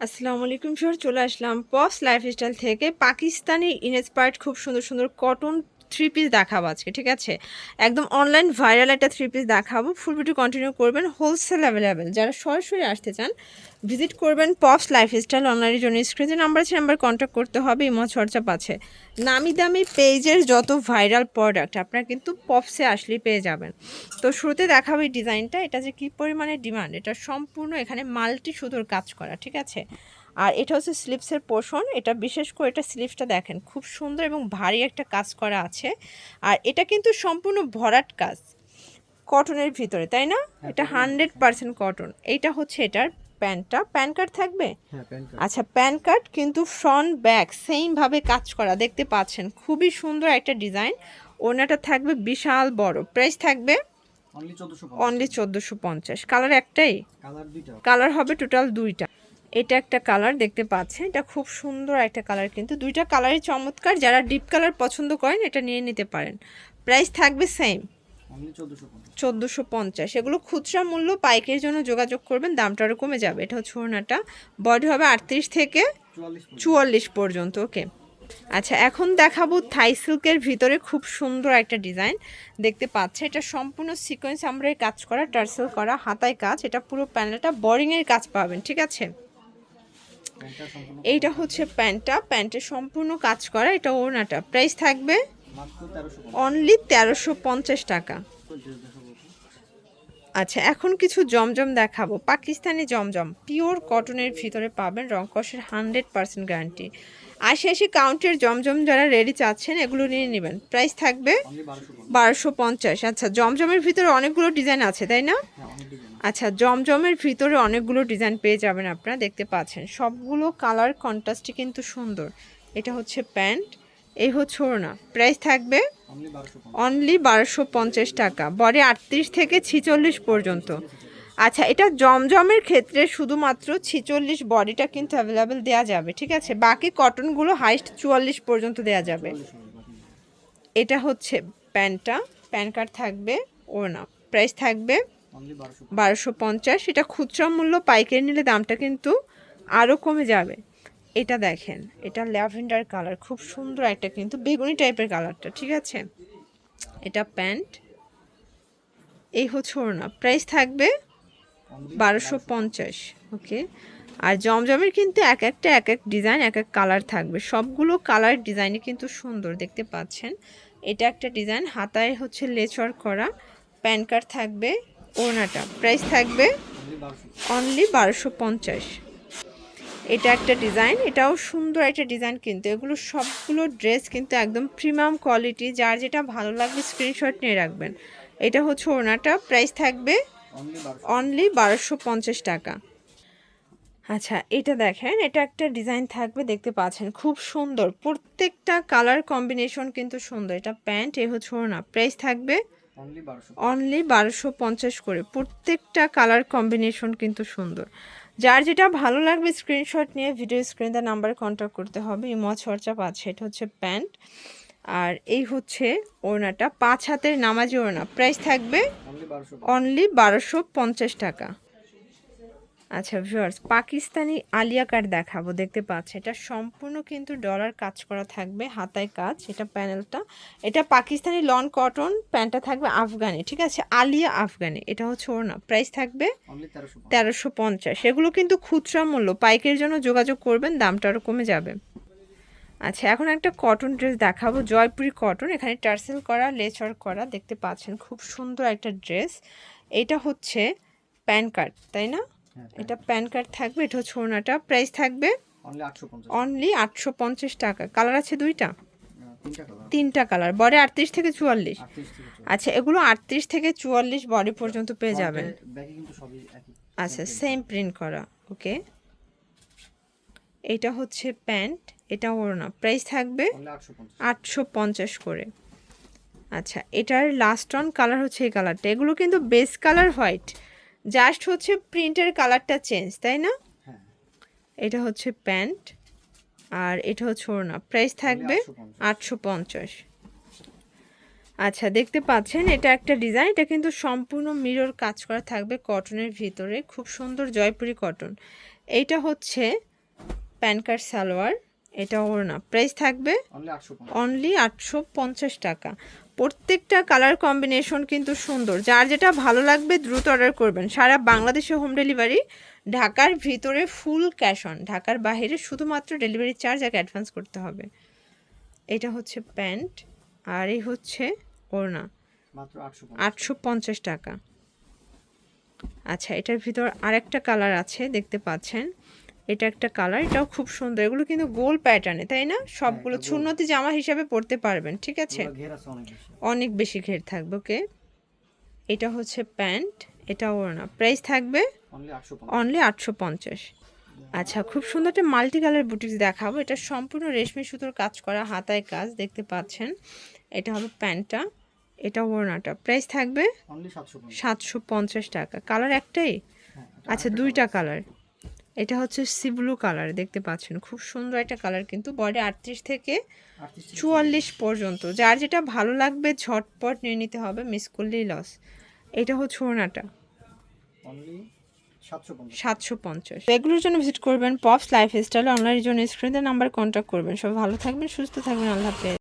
আসসালামু আলাইকুম স্যার চলে আসলাম পস লাইফস্টাইল থেকে। পাকিস্তানি ইনস্পায়ার্ড খুব সুন্দর সুন্দর কটন থ্রি পিস দেখাবো আজকে, ঠিক আছে? একদম অনলাইন ভাইরাল একটা থ্রি পিস দেখাবো। ফুল ভিডিও কন্টিনিউ করবেন হোলসেল অ্যাভেলেবেল যারা সরাসরি আসতে চান ভিজিট করবেন পপস লাইফস্টাইল অনলাইনের জন্য। স্ক্রিনে নাম্বার আছে নাম্বার কন্ট্যাক্ট করতে হবে ইমো হোয়াটসঅ্যাপ আছে। নামি দামি পেজের যত ভাইরাল প্রোডাক্ট আপনারা কিন্তু পপসে আসলেই পেয়ে যাবেন। তো শুরুতে দেখাবো এই ডিজাইনটা এটা যে কী পরিমাণে ডিমান্ড এটা সম্পূর্ণ এখানে মাল্টি সুতোর কাজ করা, ঠিক আছে? আর এটা হচ্ছে স্লিপসের পোর্শন এটা বিশেষ করে এটা স্লিপসটা দেখেন খুব সুন্দর এবং ভারী একটা কাজ করা আছে। আর এটা কিন্তু সম্পূর্ণ ভরাট কাজ কটনের ভিতরে তাই না? এটা হান্ড্রেড পার্সেন্ট কটন। এইটা হচ্ছে এটার প্যান্টটা। প্যান কার্ড থাকবে? হ্যাঁ আচ্ছা প্যান কার্ড কিন্তু ফ্রন্ট ব্যাক সেমভাবে কাজ করা দেখতে পাচ্ছেন। খুবই সুন্দর একটা ডিজাইন। ওনাটা থাকবে বিশাল বড়। প্রাইস থাকবে? অনলি 1450 অনলি চোদ্দোশো পঞ্চাশ। কালার একটাই? কালার হবে টোটাল দুইটা। এটা একটা কালার দেখতে পাচ্ছেন। এটা খুব সুন্দর একটা কালার কিন্তু। দুইটা কালারই চমৎকার। যারা ডিপ কালার পছন্দ করেন এটা নিয়ে নিতে পারেন। প্রাইস থাকবে সেম অনলি 1450 চোদ্দোশো পঞ্চাশ। এগুলো খুচরা মূল্য পাইকের জন্য যোগাযোগ করবেন। দামটা আরও কমে যাবে। এটা হচ্ছে ওড়নাটা। বডি হবে আটত্রিশ থেকে চুয়াল্লিশ পর্যন্ত। ওকে আচ্ছা এখন দেখাবো থাই সিল্কের ভিতরে খুব সুন্দর একটা ডিজাইন দেখতে পাচ্ছে এটা সম্পূর্ণ সিকোয়েন্স আমরা কাজ করা টার্সেল করা হাতায় কাজ। এটা পুরো প্যানেলটা বোরিংয়ের কাজ পাবেন ঠিক আছে? এইটা হচ্ছে প্যান্টটা প্যান্টের সম্পূর্ণ কাজ করা এটা ওড়নাটা। প্রাইস থাকবে অনলি তেরোশো পঞ্চাশ টাকা। আচ্ছা এখন কিছু জমজম দেখাবো। পাকিস্তানি জমজম পিওর কটনের ভিতরে পাবেন রংকসের হান্ড্রেড পার্সেন্ট গ্যারান্টি আশি আশি কাউন্টের জমজম যারা রেডি চাচ্ছেন এগুলো নিয়ে নেবেন। প্রাইস থাকবে বারোশো পঞ্চাশ। আচ্ছা জমজমের ভিতরে অনেকগুলো ডিজাইন আছে তাই না? হ্যাঁ আচ্ছা জমজমের ভিতরে অনেকগুলো ডিজাইন পেয়ে যাবেন আপনারা দেখতে পাচ্ছেন। সবগুলো কালার কন্ট্রাস্টই কিন্তু সুন্দর। এটা হচ্ছে প্যান্ট এই হচ্ছে ওড়না। প্রাইস থাকবে অনলি বারোশো পঞ্চাশ। টাকা। বডি আটত্রিশ থেকে ছিচল্লিশ পর্যন্ত। আচ্ছা এটা জমজমের ক্ষেত্রে শুধুমাত্র ছিচল্লিশ বডিটা কিন্তু অ্যাভেলেবেল দেওয়া যাবে ঠিক আছে? বাকি কটনগুলো হাইস্ট চুয়াল্লিশ পর্যন্ত দেওয়া যাবে। এটা হচ্ছে প্যান্টটা। প্যান কার্ড থাকবে ওড়না। প্রাইস থাকবে অনলি 1250 বারোশো পঞ্চাশ। এটা খুচরা মূল্য পাইকারি নিলে দামটা কিন্তু আরও কমে যাবে। এটা দেখেন এটা ল্যাভেন্ডার কালার খুব সুন্দর একটা কিন্তু বেগুনি টাইপের কালারটা ঠিক আছে? এটা প্যান্ট এই হচ্ছে ওড়না প্রাইস থাকবে বারোশো পঞ্চাশ ওকে? আর জমজমের কিন্তু এক একটা এক এক ডিজাইন এক এক কালার থাকবে। সবগুলো কালার ডিজাইনই কিন্তু সুন্দর দেখতে পাচ্ছেন? এটা একটা ডিজাইন হাতায় হচ্ছে লেচর করা প্যান কার্ড থাকবে। ওড়নাটা। প্রাইস থাকবে অনলি বারোশো পঞ্চাশ। এটা একটা ডিজাইন এটাও সুন্দর একটা ডিজাইন কিন্তু। এগুলো সবগুলো ড্রেস কিন্তু একদম প্রিমিয়াম কোয়ালিটি যার যেটা ভালো লাগবে স্ক্রিনশট নিয়ে রাখবেন। এটা হচ্ছে ওড়নাটা প্রাইস থাকবে অনলি 1250 অনলি বারোশো পঞ্চাশ টাকা। আচ্ছা এটা দেখেন, এটা একটা ডিজাইন থাকবে, দেখতে পাচ্ছেন, খুব সুন্দর। প্রত্যেকটা কালার কম্বিনেশন কিন্তু সুন্দর। এটা প্যান্ট, এ হচ্ছে ওড়না। প্রাইস থাকবে অনলি বারোশো পঞ্চাশ। করে। প্রত্যেকটা কালার কম্বিনেশন কিন্তু সুন্দর। যার যেটা ভালো লাগবে স্ক্রিনশট নিয়ে ভিডিও স্ক্রিন স্ক্রিনে নাম্বারে কন্ট্যাক্ট করতে হবে। ইমো হোয়াটসঅ্যাপ আছে এটা হচ্ছে প্যান্ট। আর এই হচ্ছে ওড়নাটা। পাঁচ হাতের নামাজি ওড়না। প্রাইস থাকবে অনলি 1250 অনলি বারোশো পঞ্চাশ টাকা। আচ্ছা ভিউয়ার্স পাকিস্তানি আলিয়া কাট দেখাবো দেখতে পাচ্ছে। এটা সম্পূর্ণ কিন্তু ডলার কাজ করা থাকবে হাতায় কাজ এটা প্যানেলটা এটা পাকিস্তানি লন কটন প্যান্টটা থাকবে আফগানি ঠিক আছে? আলিয়া আফগানি এটা হচ্ছে ওর না প্রাইস থাকবে তেরোশো পঞ্চাশ। এগুলো কিন্তু খুচরা মূল্য পাইকের জন্য যোগাযোগ করবেন দামটা আরও কমে যাবে। আচ্ছা এখন একটা কটন ড্রেস দেখাবো জয়পুরি কটন এখানে টার্সেল করা লেচার করা দেখতে পাচ্ছেন খুব সুন্দর একটা ড্রেস এটা হচ্ছে প্যান কার্ড তাই না? এটা প্যান কার্ড থাকবে এটা হচ্ছে ওনাটা প্রাইস থাকবে অনলি আটশো পঞ্চাশ টাকা। কালার আছে দুইটা? তিনটা কালার বডি আটত্রিশ থেকে চুয়াল্লিশ। আচ্ছা এগুলো আটত্রিশ থেকে চুয়াল্লিশ বডি পর্যন্ত পেয়ে যাবেন। আচ্ছা সেম প্রিন্ট করা ওকে এটা হচ্ছে প্যান্ট এটা ওড়না। প্রাইস থাকবে আটশো পঞ্চাশ। করে। আচ্ছা এটার লাস্ট অন কালার হচ্ছে এই কালারটা এগুলো কিন্তু বেস কালার হোয়াইট জাস্ট হচ্ছে প্রিন্টের কালারটা চেঞ্জ তাই না? হ্যাঁ। এটা হচ্ছে প্যান্ট আর এটা হচ্ছে ওড়না। প্রাইস থাকবে আটশো পঞ্চাশ। আচ্ছা দেখতে পাচ্ছেন এটা একটা ডিজাইন এটা কিন্তু সম্পূর্ণ মিরর কাজ করা থাকবে কটনের ভিতরে। খুব সুন্দর জয়পুরি কটন এইটা হচ্ছে প্যান কার্ড সালোয়ার এটা ওড়না। প্রাইস থাকবে অনলি আটশো পঞ্চাশ টাকা। প্রত্যেকটা কালার কম্বিনেশন কিন্তু সুন্দর। যার যেটা ভালো লাগবে দ্রুত অর্ডার করবেন। সারা বাংলাদেশে হোম ডেলিভারি ঢাকার ভিতরে ফুল ক্যাশ অন ঢাকার বাইরে শুধুমাত্র ডেলিভারি চার্জ আগে অ্যাডভান্স করতে হবে। এটা হচ্ছে প্যান্ট আর এই হচ্ছে ওড়না। আটশো পঞ্চাশ। টাকা। আচ্ছা এটার ভিতর আরেকটা কালার আছে দেখতে পাচ্ছেন। এটা একটা কালার এটাও খুব সুন্দর। এগুলো কিন্তু গোল প্যাটার্নে তাই না? সবগুলো এটা গোল। চুন্নতি জামা হিসাবে পরতে পারবেন ঠিক আছে? অনেক বেশি। ঘের থাকবে ওকে এটা হচ্ছে প্যান্ট এটা ওড়না প্রাইস থাকবে অনলি আটশো পঞ্চাশ। অনলি আটশো পঞ্চাশ। আচ্ছা খুব সুন্দর একটা মাল্টি কালার বুটিক্স দেখাবো। এটা সম্পূর্ণ রেশমি সুতোর কাজ করা হাতায় কাজ দেখতে পাচ্ছেন। এটা হবে প্যান্টটা এটা ওড়নাটা। প্রাইস থাকবে সাতশো পঞ্চাশ। টাকা। কালার একটাই? হ্যাঁ আচ্ছা দুইটা কালার এটা হচ্ছে সি ব্লু কালার দেখতে পাচ্ছেন। খুব সুন্দর একটা কালার কিন্তু বডি আটত্রিশ থেকে চুয়াল্লিশ পর্যন্ত। যার যেটা ভালো লাগবে ঝটপট নিয়ে নিতে হবে মিস করলেই লস এটা হচ্ছে ওড়নাটা। অনলি সাতশো পঞ্চাশ। এগুলোর জন্য ভিজিট করবেন পপস লাইফ স্টাইল অনলাইনের জন্য স্ক্রিনের নাম্বার কন্ট্যাক্ট করবেন। সবাই ভালো থাকবেন সুস্থ থাকবেন আল্লাহ হাফেজ।